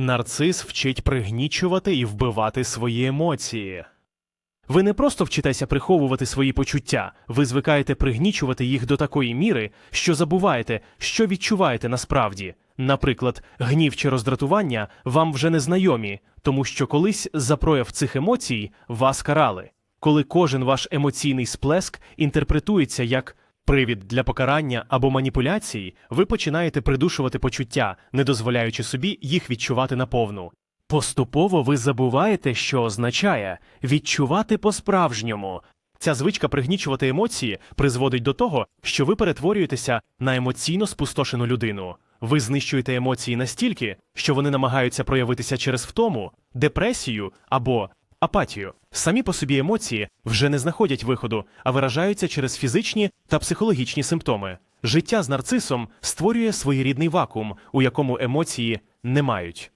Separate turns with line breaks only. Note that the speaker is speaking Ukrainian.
Нарцис вчить пригнічувати і вбивати свої емоції. Ви не просто вчитеся приховувати свої почуття, ви звикаєте пригнічувати їх до такої міри, що забуваєте, що відчуваєте насправді. Наприклад, гнів чи роздратування вам вже не знайомі, тому що колись за прояв цих емоцій вас карали. Коли кожен ваш емоційний сплеск інтерпретується як привід для покарання або маніпуляцій, ви починаєте придушувати почуття, не дозволяючи собі їх відчувати наповну. Поступово ви забуваєте, що означає відчувати по-справжньому. Ця звичка пригнічувати емоції призводить до того, що ви перетворюєтеся на емоційно спустошену людину. Ви знищуєте емоції настільки, що вони намагаються проявитися через втому, депресію або апатію. Самі по собі емоції вже не знаходять виходу, а виражаються через фізичні та психологічні симптоми. Життя з нарцисом створює своєрідний вакуум, у якому емоції не мають.